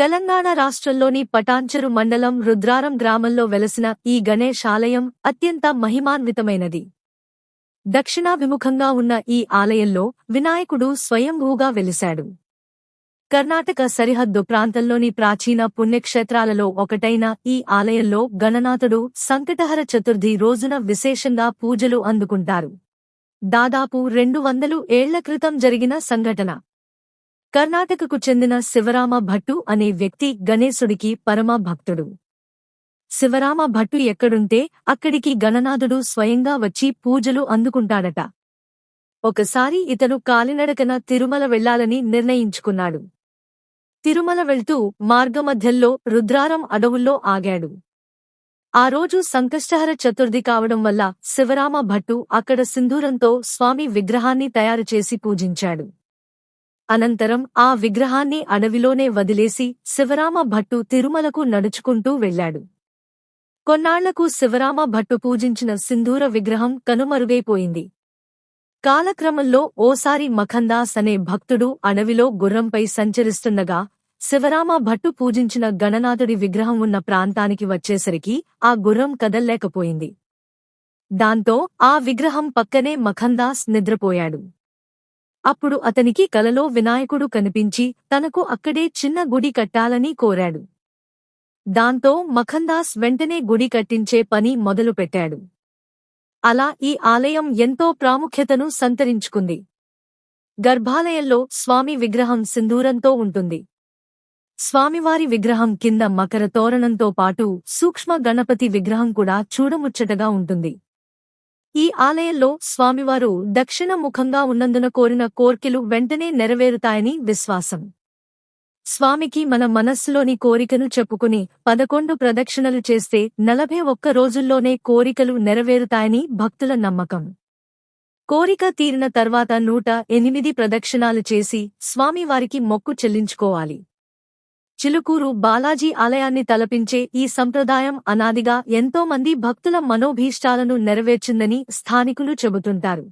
తెలంగాణ రాష్ట్రంలోని పటాంచెరు మండలం రుద్రారం గ్రామంలో వెలసిన ఈ గణేశాలయం అత్యంత మహిమాన్వితమైనది. దక్షిణాభిముఖంగా ఉన్న ఈ ఆలయంలో వినాయకుడు స్వయంభూగా వెలిశాడు. కర్ణాటక సరిహద్దు ప్రాంతంలోని ప్రాచీన పుణ్యక్షేత్రాలలో ఒకటైన ఈ ఆలయంలో గణనాథుడు సంకటహర చతుర్థి రోజున విశేషంగా పూజలు అందుకుంటారు. దాదాపు రెండు వందలు ఏళ్ళ క్రితం జరిగిన సంఘటన. కర్ణాటకకు చెందిన శివరామ భట్టు అనే వ్యక్తి గణేశుడికి పరమ భక్తుడు. శివరామ భట్టు ఎక్కడుంటే అక్కడికి గణనాథుడు స్వయంగా వచ్చి పూజలు అందుకుంటాడట. ఒకసారి ఇతను కాలినడకన తిరుమల వెళ్ళాలని నిర్ణయించుకున్నాడు. తిరుమల వెళ్తూ మార్గమధ్యల్లో రుద్రారం అడవుల్లో ఆగాడు. ఆ రోజు సంకష్టహర చతుర్థి కావడం వల్ల శివరామ భట్టు అక్కడ సింధూరంతో స్వామి విగ్రహాన్ని తయారుచేసి పూజించాడు. అనంతరం ఆ విగ్రహాన్ని అడవిలోనే వదిలేసి శివరామ భట్టు తిరుమలకు నడుచుకుంటూ వెళ్ళాడు కొన్నాళ్ళకు శివరామ భట్టు పూజించిన సింధూర విగ్రహం కనుమరుగైపోయింది. కాలక్రమంలో ఓసారి మఖందాస్ అనే భక్తుడు అడవిలో గుర్రంపై సంచరిస్తుండగా శివరామ భట్టు పూజించిన గణనాథుడి విగ్రహం ఉన్న ప్రాంతానికి వచ్చేసరికి ఆ గుర్రం కదల్లేకపోయింది. దాంతో ఆ విగ్రహం పక్కనే మఖందాస్ నిద్రపోయాడు. అప్పుడు అతనికి కలలో వినాయకుడు కనిపించి తనకు అక్కడే చిన్న గుడి కట్టాలని కోరాడు. దాంతో మఖందాస్ వెంటనే గుడి కట్టించే పని మొదలుపెట్టాడు. అలా ఈ ఆలయం ఎంతో ప్రాముఖ్యతను సంతరించుకుంది. గర్భాలయంలో స్వామి విగ్రహం సింధూరంతో ఉంటుంది. స్వామివారి విగ్రహం కింద మకర తోరణంతో పాటు సూక్ష్మ గణపతి విగ్రహం కూడా చూడముచ్చటగా ఉంటుంది. ఈ ఆలయంలో స్వామివారు దక్షిణ ముఖంగా ఉన్నందున కోరిన కోర్కెలు వెంటనే నెరవేరుతాయని విశ్వాసం. స్వామికి మన మనస్సులోని కోరికను చెప్పుకుని పదకొండు ప్రదక్షిణలు చేస్తే నలభై ఒక్క రోజుల్లోనే కోరికలు నెరవేరుతాయని భక్తుల నమ్మకం. కోరిక తీరిన తర్వాత నూట ఎనిమిది ప్రదక్షిణాలు చేసి స్వామివారికి మొక్కు చెల్లించుకోవాలి. చిలుకూరు బాలాజీ ఆలయాన్ని తలపించే ఈ సంప్రదాయం అనాదిగా ఎంతో మంది భక్తుల మనోభీష్టాలను నెరవేర్చిందని స్థానికులు చెబుతుంటారు.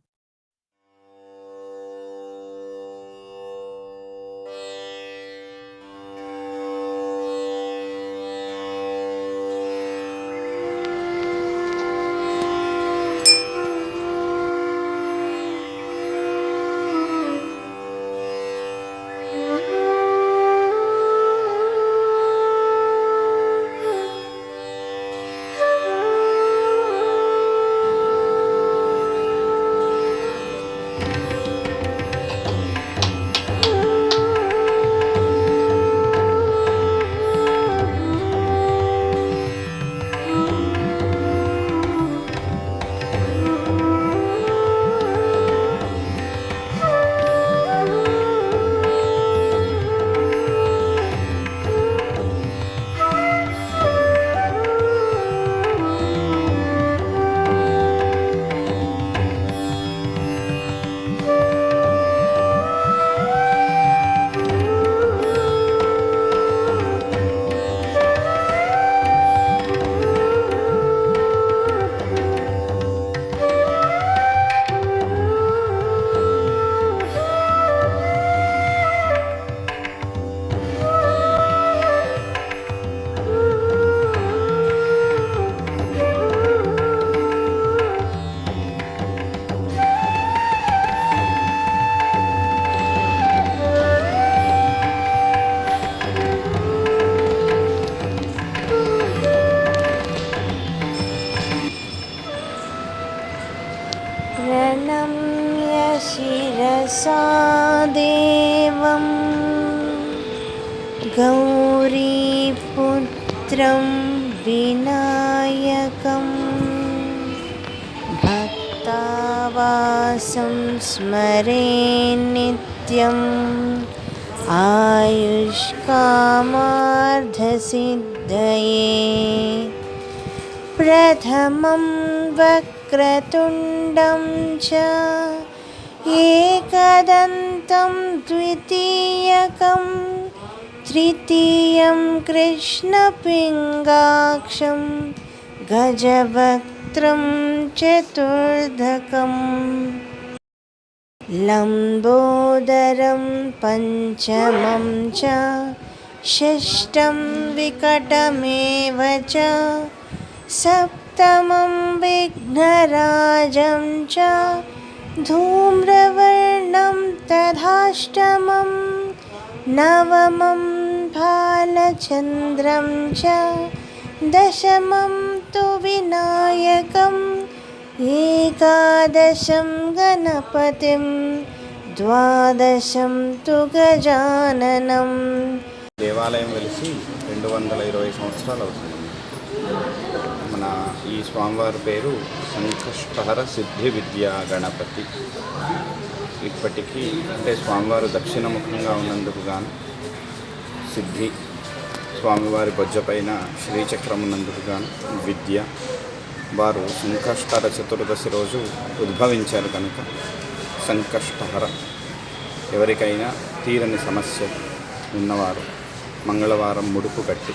शिरसा देवं गौरीपुत्रं विनायकं भक्तावासं स्मरे नित्यम् आयुष्कामार्धसिद्धये प्रथमं वक्रतुण्डं च एकदन्तं द्वितीयकं तृतीयं कृष्णपिङ्गाक्षं गजवक्त्रं चतुर्धकम् लम्बोदरं पञ्चमं च षष्ठं विकटमेव च सप्तमं विघ्नराजं च ధూమ్రవర్ణం తథాష్టమం నవమం బాలచంద్రం చ దశమం తు వినాయకం ఏకాదశం గణపతిం ద్వాదశం తు గజాననం దేవాలయం వెలిసి రెండు వందల ఇరవై సంవత్సరాలు అవుతుంది. మన ఈ స్వామివారి పేరు సంకష్టహర సిద్ధి విద్యా గణపతి. ఇప్పటికీ అంటే స్వామివారు దక్షిణముఖంగా ఉన్నందుకు గాను సిద్ధి స్వామివారి బొజ్జపైన శ్రీచక్రం ఉన్నందుకు గాను విద్య. వారు సంకష్టహర చతుర్దశి రోజు ఉద్భవించారు కనుక సంకష్టహర. ఎవరికైనా తీరని సమస్య ఉన్నవారు మంగళవారం ముడుపు కట్టి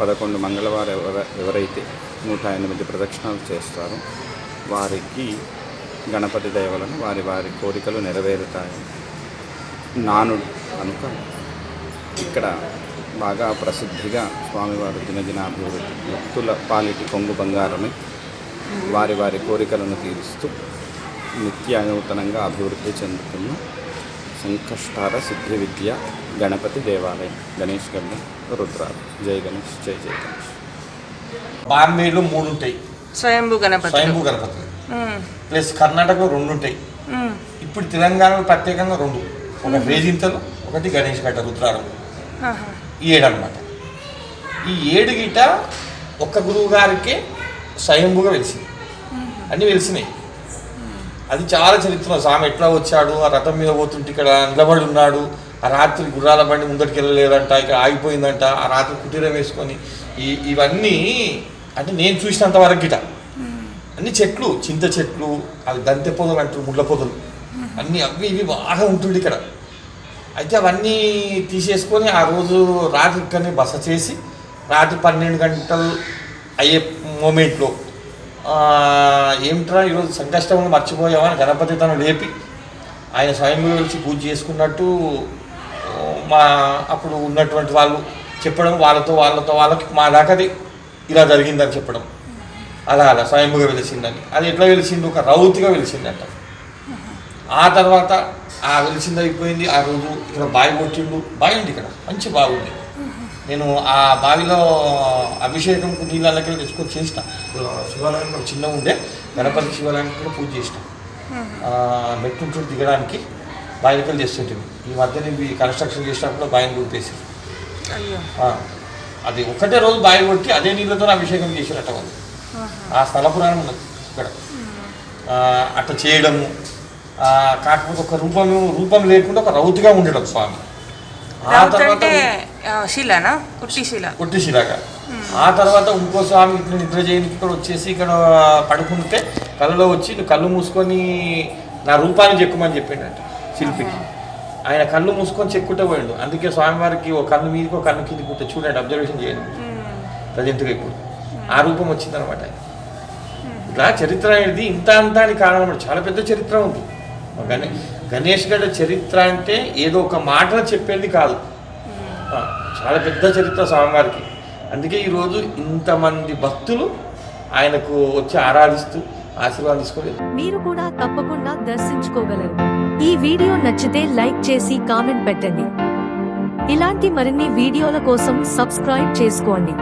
పదకొండు మంగళవారం ఎవర ఎవరైతే నూట ఎనిమిది ప్రదక్షిణాలు చేస్తారు. వారికి గణపతి దయవలన వారి వారి కోరికలు నెరవేరుతాయి. నానుడు కనుక ఇక్కడ బాగా ప్రసిద్ధిగా స్వామివారు దినదినాభివృద్ధి భక్తుల పాలిటి కొంగు బంగారమే వారి వారి కోరికలను తీరుస్తూ నిత్య నూతనంగా అభివృద్ధి చెందుతున్న సంకష్టార సిద్ధి విద్య గణపతి దేవాలయం. గణేష్ గడ్డ రుద్రాలు జై గణేష్ జై జై గణేష్. బాంబేలో మూడు ఉంటాయి స్వయంభూ గణపతి స్వయంభూ గణపతులు. ప్లస్ కర్ణాటకలో రెండు ఉంటాయి ఇప్పుడు తెలంగాణలో ప్రత్యేకంగా రెండు. ఒక రేజింతలు ఒకటి గణేష్ గడ్డ రుద్రారం. ఈ ఏడు అనమాట ఈ ఏడు గిట ఒక్క గురువు గారికి స్వయంభూగా వెలిసింది. అన్నీ వెలిసినాయి. అది చాలా చరిత్ర. స్వామి ఎట్లా వచ్చాడు? ఆ రథం మీద పోతుంటే ఇక్కడ నిలబడి ఉన్నాడు. ఆ రాత్రి గుర్రాల బండి ముందరికి వెళ్ళలేదంట ఇక్కడ ఆగిపోయిందంట. ఆ రాత్రి కుటీరం వేసుకొని ఈ ఇవన్నీ అంటే నేను చూసినంత వరకు గిట అన్ని చెట్లు చింత చెట్లు అవి దంతె పొదలు అంటారు ముళ్ళ పొదలు. అన్నీ అవి ఇవి బాగా ఉంటుంది ఇక్కడ. అయితే అవన్నీ తీసేసుకొని ఆ రోజు రాత్రి ఇక్కడనే బస చేసి రాత్రి పన్నెండు గంటలు అయ్యే మూమెంట్లో ఏమిట్రా ఈరోజు సంకష్టం మర్చిపోయామని గణపతి తను లేపి ఆయన స్వయంగా వచ్చి పూజ చేసుకున్నట్టు మా అప్పుడు ఉన్నటువంటి వాళ్ళు చెప్పడం వాళ్ళతో వాళ్ళతో వాళ్ళకి మా దాకా ఇలా జరిగిందని చెప్పడం. అలా అలా స్వయంగా వెలిసిందని అది ఎట్లా వెలిసింది ఒక రౌతిగా వెలిసిందంట. ఆ తర్వాత ఆ వెలిసింది అయిపోయింది. ఆ రోజు ఇక్కడ బావి కొట్టిండు. బావి ఉంది ఇక్కడ. మంచి బావి ఉంది. నేను ఆ బావిలో అభిషేకం నీళ్ళకి తెచ్చుకొని చేసిన. శివాలయంలో చిన్న ఉండే గణపతి శివాలయానికి కూడా పూజ చేసిన. ఆ, మెట్టుంటూ దిగడానికి. బావిలకి చేస్తుంటుంది ఈ మధ్య నేను ఈ కన్స్ట్రక్షన్ చేసినప్పుడు బావిని అయ్యో. అది ఒకటే రోజు బావి కొట్టి అదే నీళ్ళతో అభిషేకం చేసినట్టు వాళ్ళు ఆ స్థల పురాణం ఉన్నది ఇక్కడ. అట్లా చేయడము కాకపోతే ఒక రూపము రూపం లేకుండా ఒక రౌతిగా ఉండడం స్వామి. ఆ తర్వాత అంటే ఆ, శిలనా? పుట్టి శిల. కొట్టిసిరాగా ఆ తర్వాత ఇంకో స్వామి ఇట్లా నిద్ర చేయడానికి ఇక్కడ వచ్చేసి ఇక్కడ పడుకుంటే కళ్ళలో వచ్చి నువ్వు కళ్ళు మూసుకొని నా రూపాన్ని చెక్కుమని చెప్పిండట శిల్పికి. ఆయన కళ్ళు మూసుకొని చెక్కుంటే పోయిండు. అందుకే స్వామివారికి ఒక కన్ను మీదకి ఒక కన్ను కిందికి ఉంటే చూడండి అబ్జర్వేషన్ చేయండి. ప్రజెంట్గా ఇప్పుడు. ఆ రూపం వచ్చిందనమాట ఇట్లా చరిత్ర అనేది ఇంత అంత అని కారణం అన్నమాట. చాలా పెద్ద చరిత్ర ఉంది. గణే గణేష్ గడ్డ చరిత్ర అంటే ఏదో ఒక మాటలో చెప్పేది కాదు. ఆ, చాలా పెద్ద చరిత్ర స్వామివారికి. అందుకే ఈరోజు ఇంతమంది భక్తులు ఆయనకు వచ్చి ఆరాధిస్తూ ఆశీర్వాదం తీసుకొని మీరు కూడా తప్పకుండా దర్శించుకోగలరు. వీడియో నచ్చితే లైక్ చేసి కామెంట్ పెట్టండి. ఇలాంటి మరిన్ని వీడియోల కోసం సబ్స్క్రైబ్ చేసుకోండి.